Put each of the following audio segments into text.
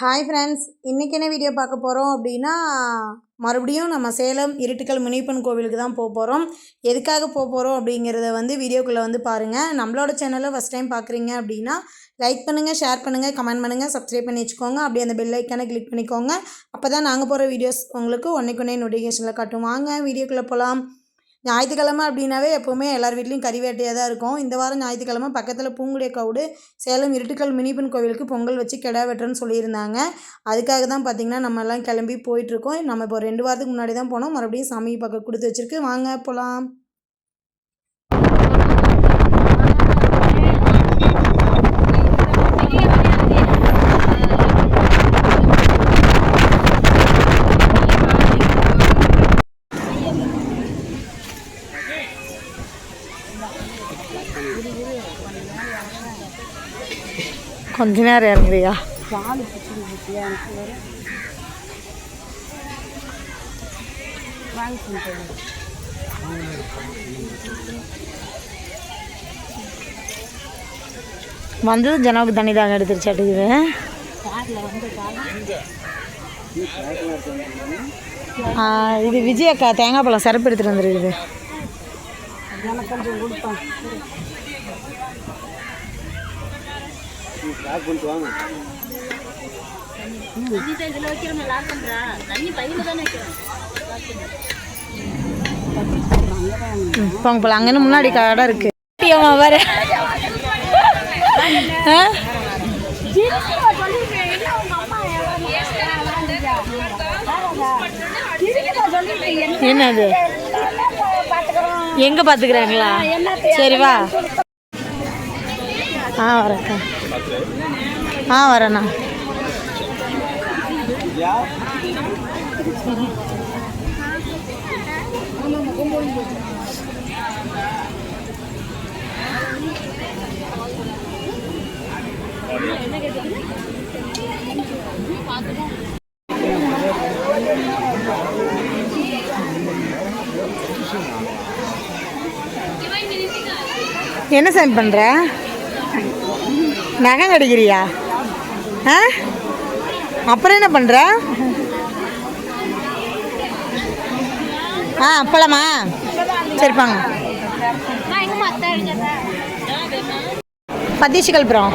Hi friends இன்றைக்கி என்ன video பார்க்க போகிறோம் அப்படின்னா மறுபடியும் நம்ம சேலம் இருட்டுக்கல் முனியப்பன் கோவிலுக்கு தான் போக போகிறோம் எதுக்காக போக போகிறோம் அப்படிங்கிறத வந்து வீடியோக்குள்ளே வந்து பாருங்கள் நம்மளோட சேனலை ஃபஸ்ட் டைம் பார்க்குறீங்க அப்படின்னா லைக் பண்ணுங்கள் ஷேர் பண்ணுங்கள் கமெண்ட் பண்ணுங்கள் சப்ஸ்கிரைப் பண்ணி வச்சுக்கோங்க. அப்படியே அந்த பெல் ஐக்கானை கிளிக் பண்ணிக்கோங்க. அப்போ தான் நாங்கள் போகிற வீடியோஸ் உங்களுக்கு ஒன்றைக்கு ஒன்றே நோட்டிஃபிகேஷனில் காட்டும். வாங்க வீடியோக்குள்ளே போகலாம் ஞாயிற்றுக்கிழமை அப்படின்னாவே எப்போவுமே எல்லார் வீட்லேயும் கறிவேட்டையாக தான் இருக்கும். இந்த வாரம் ஞாயிற்றுக்கிழமை பக்கத்தில் பூங்குடிய கவுடு சேலம் இருட்டுக்கல் மினிப்பன் கோவிலுக்கு பொங்கல் வச்சு கிடா வெட்டுறேன்னு சொல்லியிருந்தாங்க. அதுக்காக தான் பார்த்திங்கன்னா நம்ம எல்லாம் கிளம்பி போயிட்டுருக்கோம் நம்ம இப்போ ரெண்டு வாரத்துக்கு முன்னாடி தான் போனோம். மறுபடியும் சாமி பக்கம் கொடுத்து வச்சிருக்கு. வாங்க போகலாம் கொஞ்ச நேரம் இறங்குறியா? வந்தது ஜனாவுக்கு தண்ணி தாங்க எடுத்துருச்சாட்டுக்குது இது விஜய் அக்கா தேங்காய் பழம் சிறப்பு எடுத்துகிட்டு வந்துருக்குது. ம், போங்க போகலாம் அங்கேன்னு முன்னாடி கடை இருக்கு. ஆ? என்னது? எங்க பாத்துக்கிறாங்களா? சரி வா. ஆ வரேன்க்கா ஆ வரேண்ணா என்ன சாமி பண்ணுற நகம் கடிக்கிறியா ஆ? அப்புறம் என்ன பண்ணுற ஆ அப்பளமா? சரிப்பாங்க பத்தீச்சு கல்புரம்.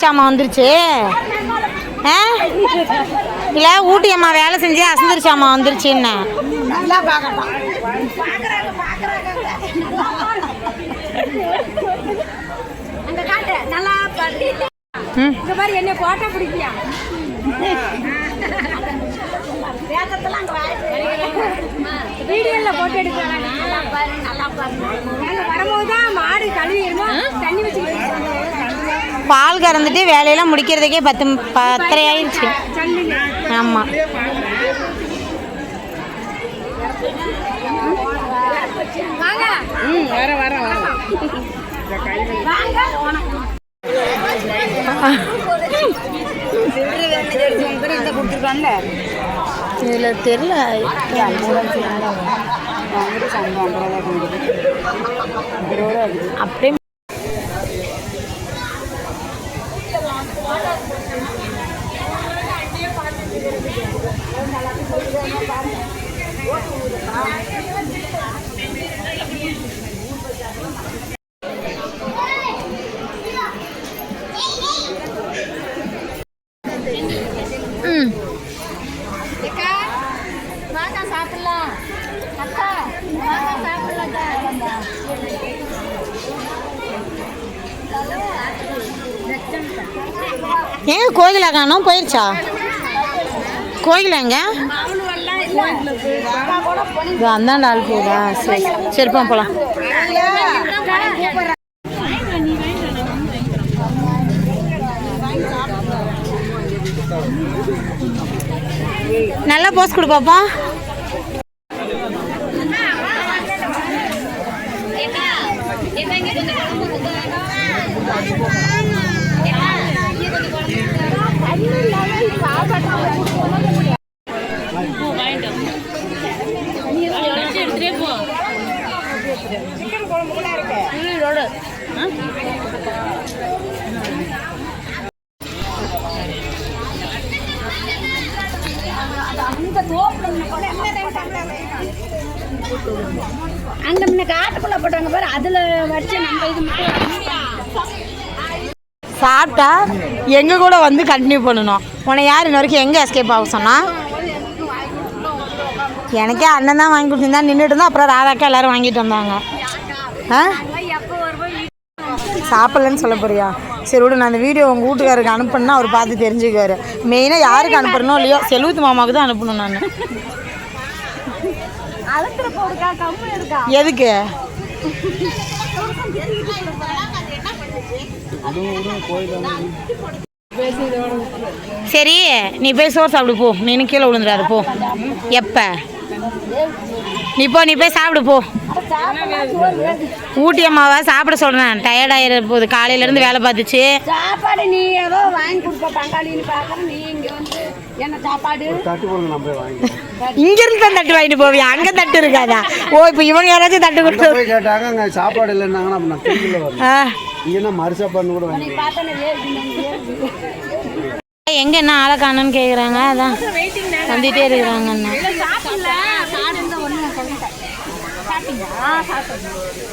அம்மா வந்துருச்சு. இல்லை ஊட்டி அம்மா வேலை செஞ்சு அசந்துருச்சு அம்மா வந்துருச்சு என்ன பார்க்கட்டும் அங்க காட்டு நல்லா பாரு ம். இந்த மாதிரி என்ன போட்டோ பிடிக்கியா வீடியோல போட்டோ எடுக்கிறாங்க நல்லா பாரு நல்லா பாரு. நாங்க வரும்போது தான் மாடு கழுவிடுமோ தண்ணி வச்சு பால் கறந்துட்டு வேலையெல்லாம் முடிக்கிறதுக்கே பத்து பத்தரை ஆயிடுச்சு. ஆமாம் வாங்க ம் வர வர வர. வாங்க வணக்கம் கொடுத்துருக்கான்ல இதில் தெரில அப்படியே ம் ஏங்க கோயிலா காணும்? போயிருச்சா? கோயில் எங்க? அந்தாண்ட ஆள் போகுதா? சரி சரிப்பா போகலாம் நல்லா போஸ் கொடு பாப்பா. அங்க முன்ன காட்டுக்குள்ள போட்டாங்க பாரு அதுல வச்சு நம்ம இது சாப்பிட்டா எங்கள் கூட வந்து கண்டினியூ பண்ணணும். உன்னை யார் இன்ன வரைக்கும் எங்கே எஸ்கேப் ஆக சொன்னா? எனக்கே அண்ணன் தான் வாங்கி கொடுத்துருந்தா நின்றுட்டு இருந்தா அப்புறம் ராதாக்கா எல்லாரும் வாங்கிட்டு வந்தாங்க. ஆ? சாப்பிட்லன்னு சொல்ல போறியா? சரி விடு நான் அந்த வீடியோ உங்கள் வீட்டுக்காரருக்கு அனுப்புனா அவர் பார்த்து தெரிஞ்சுக்குவார். மெயினாக யாருக்கு அனுப்புறனோ இல்லையோ செல்வத்து மாமாவுக்கு தான் அனுப்பணும் நான். எதுக்கு? சரி நீ போய் சோறு சாப்பிடு போ. நீனு கீழே விழுந்துடாது போ. எப்போ? நீ போ நீ போய் சாப்பிடு போ. ஊட்டி அம்மாவை சாப்பிட சொல்கிறேன் டயர்டாயிர போகுது காலையிலேருந்து வேலை பார்த்துச்சு. சாப்பாடு நீ ஏதோ வாங்கி கொடுப்ப பங்காளின்னு பார்க்குற நீ இங்க வந்து என்ன சாப்பாடு? இங்கிருந்து தான் தட்டு வாங்கிட்டு போவியா? அங்கே தட்டு இருக்காதா? ஓ இப்போ இவங்க யாராச்சும் தட்டு கொடுத்து போய் கேட்டாங்க அங்கே சாப்பாடு இல்லைன்னாங்கன்னா இங்கே என்ன மறு சாப்பாடுன்னு கூட வாங்கி எங்க என்ன ஆளை காணுன்னு கேட்குறாங்க அதான். வந்துட்டே இருக்கிறாங்க 啊，他怎么？